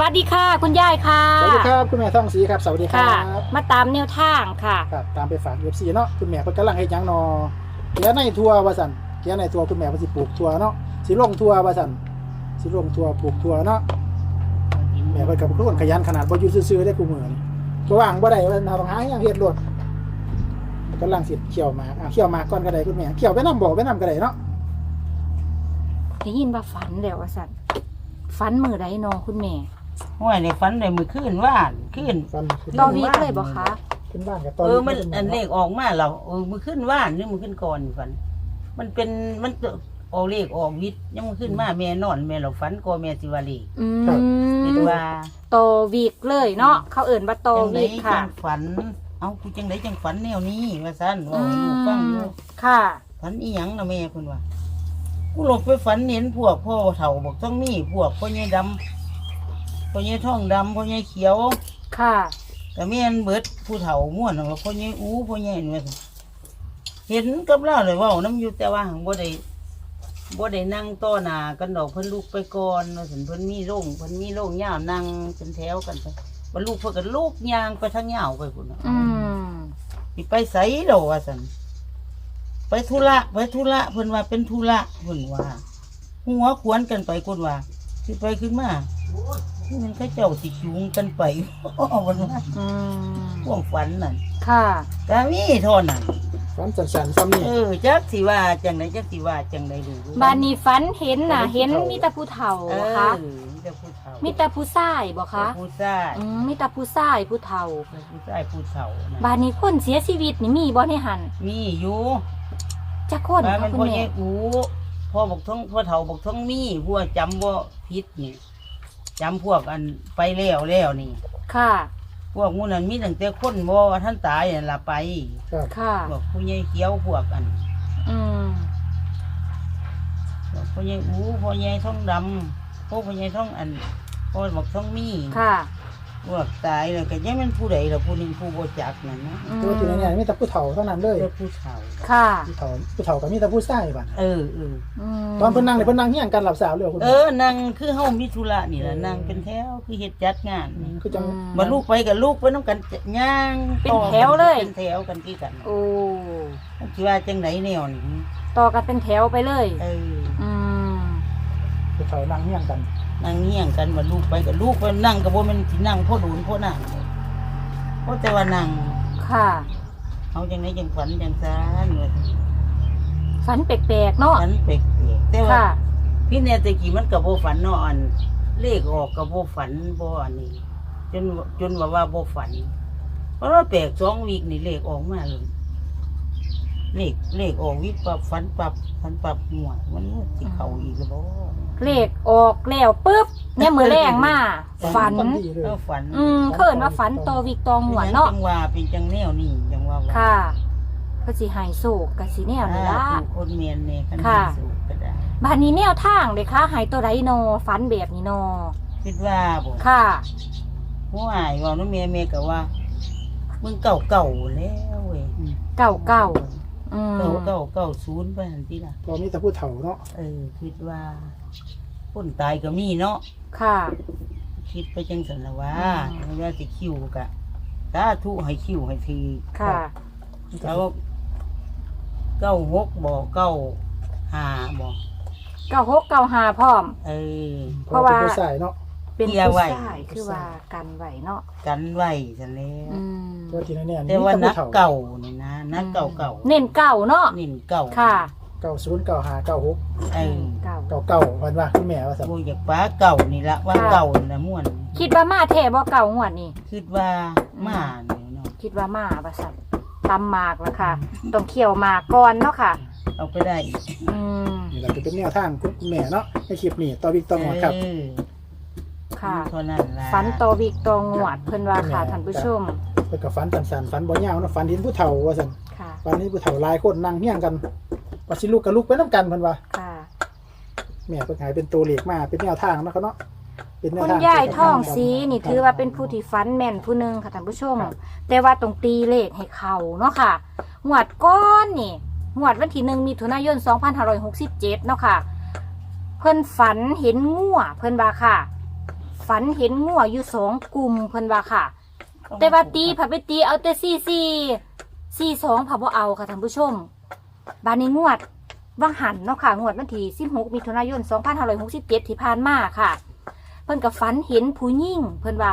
วัสดีค่ะ คุณยายค่ะสวัสดีครับคุณแม่ท่องสีครับสวัสดีคค่ะรับมาตามแนวทางค่ะครับตามไปฝากเอฟซีเนาะคุณแม่เพิ่นกำลังเฮ็ดหยังนอเกียในทัวว่าซั่นเกียในทัวคุณแม่เพิ่นสิปลูกทัวเนาะสิลงทัวว่าซั่นสิลงทัวปลูกทัวเนาะแม่เพิ่นก็เป็นคนขยันขนาดบ่อยู่ซื่อๆได้กูมื้อนี่บ่ว่างบ่ได้ว่าต้องหาหยังเฮ็ดโลดกำลังสิเขี่ยวหมากอะเขี่ยวหมากก่อนก็ได้คุณแม่เขี่ยวไปนํบ่ไปนํก็ได้เนาะได้ยินว่าฝันแล้วว่าสันฝันมือไรนอคุณแม่ ห้วยในฝันในมือขึ้นว่านขึ้นฟันขึ้นตอวีกเลยบ่คะขึ้นบ้านกับตอนเออมันอันเลขออกมาเราเออมือขึ้นว่านนี่มือขึ้นก่อนฝัน มันเป็นมันออกเลขออกวิทย์ยังมือขึ้นมาแม่นอนแม่เราฝันก็แม่สิวาเลขอืคิดมว่าโตวีกเลยเนาะเขาเอิ่นว่าโตจังไดวีกค่ะจังฝัน เอากูจังไดจังฝันแนวนี้ว่าซั่นว่าให้ลูกฟังอยู่ ค่ะ ฝันอีหยังนะแม่คุณว่ากูหลงไปฝันเห็นพวกพ่อเฒ่าบอกต้องมีพวกพ่อใหญ่ดำ พ่อใหญ่ทองดำพ่อใหญ่เขียวค่ะแต่แม่นเบิดผู้เฒ่าม่วนว่าพ่อใหญ่อู้พ่อใหญ่นี่ว่าซั่นเห็นกับเราเลยเว่าน้ำอยู่แต่ว่าหั้นบ่ได้บ่ได้นั่งต่อหน้ากันดอกเพิ่นลุกไปก่อนว่าซั่นเพิ่นมีโรงเพิ่นมีโรงยาวนั่งเป็นแถวกันไปบ่ลูกเพิ่นก็ลูกยางไปทางยาวไปพุ่นน่ะ อืม สิไปไสดอกว่าซั่นไปธุระไปธุระเพิ่นว่าเป็นธุระเพิ่นว่าหัวขวนกันไปคนว่าสิไปขึ้นมานี่ มันเขาเจ้าสิจูงกันไปวันว่าอืมพวกฝันนั่นค่ะ ก็มีเท่านั้นฟันสั่นๆซ้ำนี่เออจักสิว่าจังไดจักสิว่าจังไดดูบานนี้ฝันเห็นน่ะ เห็นมีแต่ผู้เฒ่าเอบ่อคะมีแต่ผู้เฒ่ามีแต่ผู้ชายบ่คะผู้ชายอืมมีแต่ผู้ชายผู้เฒ่า ผู้ชายผู้เฒ่านะบานนี้คนเสียชีวิตนี่มีบ่ในหันมีอยู่จักคนว่าคะมันคุณพ่อแม่ใหญ่อูพ่อบอกท้องพ่อเฒ่าบอกท้องมีพวกจำบ่ผิดนี่ จำพวกอันไปแล้วแล้วนี่ ค่ะ พวกหมูนั้นมีตั้งแต่คนบ่ว่าท่านตายนั่นล่ะไปครับค่ะ พวกผู้ใหญ่เขียวพวกอันอืม พวกผู้ใหญ่อูพ่อใหญ่ท้องดำพวกผู้ใหญ่ท้องอันพ่อบอกท้องมีค่ะ พวกตายแล้วก็ยังมันผู้ใดล่ะผู้หนึงผู้บ่จักนั่นนะอืมตัวที่เนี่ยมีแต่ผู้เฒ่าเท่านั้นเลยแต่ผู้เฒ่าค่ะ ผู้เฒ่าผู้เฒ่าก็มีแต่ผู้ชายบัดเออเออมตอนเพิ่นนั่งเนี่ยเพิ่นนั่งเฮียงกันหลับสาวเลยคุณเออนั่งคือเฮามีธุระนี่ล่ะนั่งเป็นแถวคือเฮ็ดจัดงานนี่คือจังมาลูกไปกับลูกไปน้ำกันย่างเป็นต่อแถวเลย เป็นแถวกันคือกันโอ้คิดว่าจังไหนแนวนี่ต่อกันเป็นแถวไปเลย เออ อืมผู้เฒ่านั่งเฮียงกัน นั่งเงี่ยงกันมาลูกไปกับลูกไปนั่งกับบ่แมันสินั่งพ่อดูนพ่อนั่งเพราะแต่ว่านั่งค่ะ เอาจังไหนจังฝันจังซานว่าฝันแปลกๆเนาะ ฝันแปลกๆแต่ว่าค่ะ พี่เนี่ยตะกี้มันกับโบฝันเนาะอันเลขออกกับโบฝันโบอันนี้ จนจนว่าว่าโบฝัน เพราะว่าแปลกสองวีกนี่เลขออกมาเลย เลขเลขออกวิกปรับฝันปรับฝันปรับหัวดมันสิเข่าอีกแล้วบ่เลขออกแล้วปุ๊บเนี่ยมือแรงมาฝันดีเลยก็ฝันอืมเขินว่าฝันตอวิกตองหัวเนาะจังว่าเป็นจังแนวนี่จังว่าว่าค่ะก็สิใหายโศกกสิแนวนี่ละถูกคนเมียนเนี่ยคันค่ะสูงก็ได้บ้านนี้แนวทางเลยค่ะใหายตัวไรนอฝันแบบนี้นอคิดว่าบ่ค่ะผู้อายว่าน้องเมียเมียก็ว่ามึงเก่าเก่าๆแล้วเว้ยเก่าเก่า อืมเก่าเก่าเก่าศูนย์ไปหันที่ล่ะ ก็มีแต่ผู้เฒ่าเนาะเออ คิดว่าคนตายก็มีเนาะค่ะ คิดไปจังสันละว่าอืมไม่ว่าสิคิวกะถ้าทุให้คิวให้ทีค่ะ แล้วเก้าหกบ่เก้าห้าบ่เก่าหกเก่าหาพร้อม เออเพราะว่า ผู้ชายเนาะ เป็นเกียร์ผู้ไว้ชายคือว่ากันไหวเนาะกันไว้สันแล้วอืมตัวที่เนี่ยแต่ว่ามีนัผู้กเฒ่าเก่านี่นะนักเก่าเก่าเน้นเก่าเนาะนิ่นเก่าค่ะเก้าศูนย์เก้าห้าเก้าหกเออเก่าเก้าเก้าวันว่าคุณแม่ว่าสัโมอยากป้าเก่านี่ละว่าค่ะเก่านี่ละม่วน คิดว่ามาแท้บ่เก่างวดนี่คิดว่ามาเนี่ยเนาะคิดว่ามาว่าสั่นตำหมากแล้วค่ะต้องเคี่ยวหมากก่อนเนาะค่ะ เอาไปได้อีกอืมนี่แหละจะเป็นแนวทางคุณแม่เนาะในคลิปนี้ต่อวิกต่อหมดครับเออ ค่ะ เท่านั้นละฝันโตวิกโตงวดเพิ่นว่าค่ะท่านผู้ชมเพิ่นก็ฝันสันๆฝันบ่ยาวเนาะฝันเห็นผู้เฒ่าว่าซั่นค่ะ ฝันเห็นผู้เฒ่าหลายคนนั่งเฮียงกันว่าสิลูกกับลูกไปนํกันเพิ่นว่าค่ะ แม่เพิ่นใหายเป็นตัวเลขมาเป็นแนวทางเนาะเขาเนาะเป็นแนวคุณทางยายเกี่วกับท่องการสีนี่ถือว่าเป็นผู้ที่ฝันแม่นผู้หนึงค่ะท่านผู้ชม แต่ว่าตรงตีเลขให้เขาเนาะค่ะงวดก้อนนี่งวดวันที่หนึ่งมิถุนายน 2567 เนาะค่ะ เพิ่นฝันเห็นงัวเพิ่นว่าค่ะ ฝันเห็นงัวอยู่สองกลุ่มเพิ่นว่าค่ะ แต่ว่าตีผับไปตีเอาแต่สี่สี่สี่สองผับบ่เอาค่ะท่านผู้ชม บานนี้งวดวังหันเนาะค่ะงวดวันที่สิบหกมิถุนายนสองพันห้าร้อยหกสิบเจ็ดที่ผ่านมาค่ะ เพิ่นกับฝันเห็นผู้หญิงเพิ่นว่า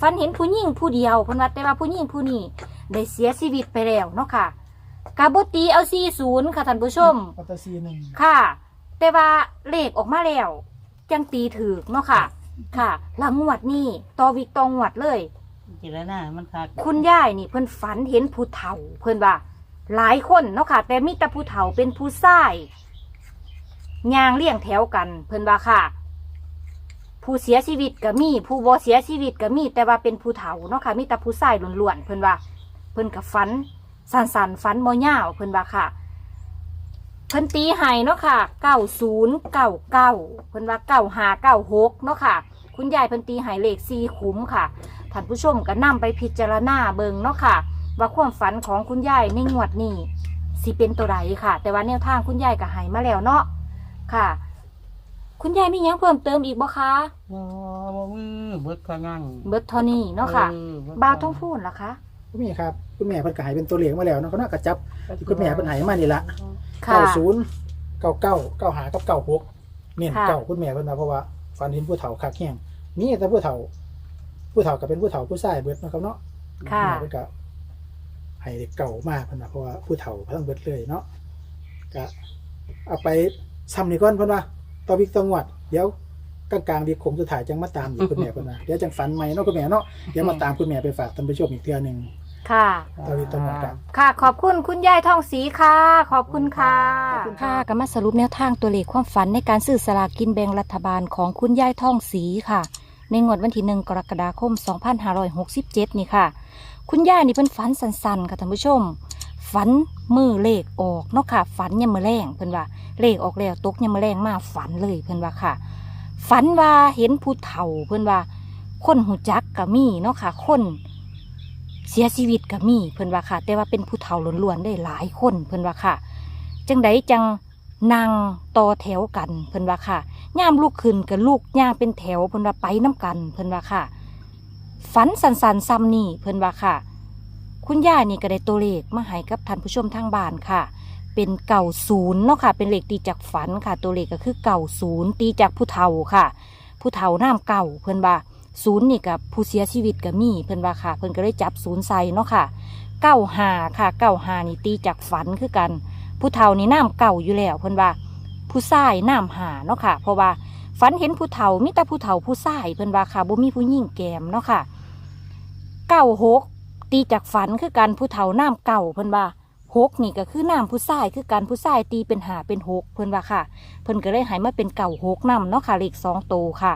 ฝันเห็นผู้หญิงผู้เดียวเพิ่นว่าแต่ว่าผู้หญิงผู้นี้ได้เสียชีวิตไปแล้วเนาะค่ะกาบตีเอาสี่ศูนย์ค่ะท่านผู้ชมปัตตาซีหนึ่งค่ะ แต่ว่าเลขออกมาแล้วจังตีถือเนาะค่ะ ค่ะหลังงวดนี้ต่อวิกตองงวดเลย จิรนามันคักคุณยายนี่เพิ่นฝันเห็นผู้เฒ่า เพิ่นว่า หลายคนเนาะค่ะ แต่มีแต่ผู้เฒ่าเป็นผู้ชายย่างเลี่ยงแถวกัน เพิ่นว่าค่ะ ผู้เสียชีวิตก็มี ผู้บ่เสียชีวิตก็มี แต่ว่าเป็นผู้เฒ่าเนาะค่ะมีแต่ผู้ชายล้วนๆเพิ่นว่า เพิ่นกับฝันสันๆฝันบ่ยาวเพิ่นว่าค่ะ เพิ่นตีให้เนาะค่ะเก้าศูนย์เก้าเก้าเพิ่นว่าเก้าห้าเก้าหกเนาะค่ะ คุณยายเพิ่นตีให้เลขสี่คุ้มค่ะท่านผู้ชมก็นำไปพิจารณาเบิงเนาะค่ะ ว่าความฝันของคุณยายในงวดนี้สิเป็นตัวใดค่ะ แต่ว่าแนวทางคุณยายก็ใหายมาแล้วเนาะค่ะ คุณยายมีหยังเพิ่มเติมอีกบ่คะ บ่บ่มีเบิดเขายังเบิร์ตทอนี่เนาะค่ะ ออเดบ่าวต้องพูดล่ะคะคุณแม่ครับ คุณแม่เพิ่นก็ให้เป็นตัวเลขมาแล้วเนาะเขาน่ากระจับที่คุณแม่เพิ่นให้มานี่ละค่ะ เก้าศูนย์เก้าเก้าเก้าหากับเก้าหกเนี่ยค่ะ เก้าคุณแม่เพิ่นว่าเพราะว่าฝันเห็นผู้เฒ่าคักแห้งมีแต่ผู้เฒ่า ผู้เฒ่าก็เป็นผู้เฒ่าผู้ชายเบิดเนาะครับเนาะค่ะแม่เพิ่นก็ให้เด็กเก่ามากเพิ่นว่าเพราะว่าผู้เฒ่าทั้งเบิดเลยเนาะก็เอาไปซ้ำนี่ก่อนเพิ่นว่าต่อวิกต่องวดเดี๋ยวกลางๆดีคงสุดท้ายจังมาตามอีกคุณแม่เพิ่นว่าเดี๋ยวจังฝันใหม่เนาะคุณแม่เนาะเดี๋ยวมาตามคุณแม่ไปฝากท่านผู้ชมอีกเทื่อหนึง ค่ะต่อวิกต่องวดครับค่ะ ขอบคุณคุณยายทองศรีค่ะขอบคุณค่ะ ขอบคุณค่ะ ค่ะก็มาสรุปแนวทางตัวเลขความฝันในการซื้อสลากกินแบ่งรัฐบาลของคุณยายทองศรีค่ะ ในงวดวันที่หนึ่งกรกฎาคม 2567 นี่ค่ะ คุณยายนี่เป็นฝันสันๆ ค่ะท่านผู้ชม ฝันมือเลขออกเนาะค่ะ ฝันยามมือแรงเพิ่นว่า เลขออกแล้วตกยามมือแรงมาฝันเลยเพิ่นว่าค่ะ ฝันว่าเห็นผู้เฒ่าเพิ่นว่า คนหูจักก็มีเนาะค่ะ คน เสียชีวิตก็มีเพิ่นว่าค่ะ แต่ว่าเป็นผู้เฒ่าล้วนๆได้หลายคนเพิ่นว่าค่ะ จังใดจังนางต่อแถวกันเพิ่นว่าค่ะย่ามลูกขึ้นกับลูกย่างเป็นแถวเพิ่นว่าไปน้ำกันเพิ่นว่าค่ะ ฝันสันสันซ้ำนี่เพิ่นว่าค่ะ คุณย่านี่ก็ได้ตัวเลขมาให้กับท่านผู้ชมทางบ้านค่ะ เป็นเก่าศูนย์เนาะค่ะ เป็นเลขตีจากฝันค่ะ ตัวเลขก็คือเก่าศูนย์ตีจากผู้เฒ่าค่ะ ผู้เฒ่าน้ำเก่าเพิ่นว่า ศูนย์นี่กับผู้เสียชีวิตก็มีเพิ่นว่าค่ะ เพิ่นก็เลยจับศูนย์ใส่เนาะค่ะเก้าหาค่ะเก้าหานี่ตีจากฝันคือกัน ผู้เฒ่านี่น้ำเก่าอยู่แล้วเพิ่นว่า ผู้ชายน้ำหาเนาะค่ะ เพราะว่าฝันเห็นผู้เฒ่ามีแต่ผู้เฒ่าผู้ชายเพิ่นว่าค่ะบ่มีผู้หญิงแกมเนาะค่ะเก้าหกตีจากฝันคือกันผู้เฒ่าน้ำเก่าเพิ่นว่าหกนี่ก็คือน้ำผู้ชายคือกันผู้ชายตีเป็นหาเป็นหกเพิ่นว่าค่ะ เพิ่นก็เลยหายมาเป็นเก่าหกน้ำเนาะค่ะเลขสองโตวค่ะ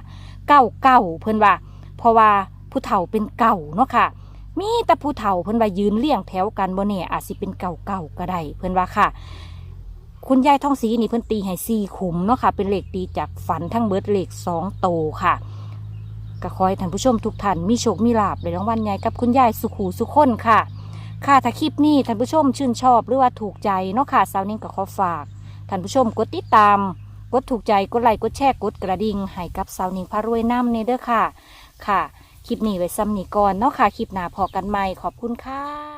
เก้าเก้าเพิ่นว่า เพราะว่าผู้เฒ่าเป็นเก่าเนาะค่ะ มีแต่ผู้เฒ่าเพิ่นว่ายืนเรียงแถวกันบ่เนี่ยอาจสิเป็นเก่าเก่าก็ได้เพิ่นว่าค่ะ คุณยายทองศรีนี่เพิ่นตีให้สี่ขุมเนาะค่ะ เป็นเหลขตีจากฝันทั้งเบิดเหลขสองโตค่ะก็ขอให้ท่านผู้ชมทุกท่านมีโชคมีลาภในรางวัลใหญ่กับคุณยายสุขูสุขคนค่ะ ค่ะถ้าคลิปนี้ท่านผู้ชมชื่นชอบหรือว่าถูกใจเนาะค่ะสาวนิ่งก็ขอฝากท่านผู้ชมกดติดตาม กดถูกใจ กดไลค์ กดแชร์ กดกระดิ่งให้กับสาวนิ่งพารวยน้ำในเด้อค่ะ ค่ะ คลิปนี้ไว้ซ้ำนี้ก่อนเนาะค่ะ คลิปหน้าพอกันใหม่ขอบคุณค่ะ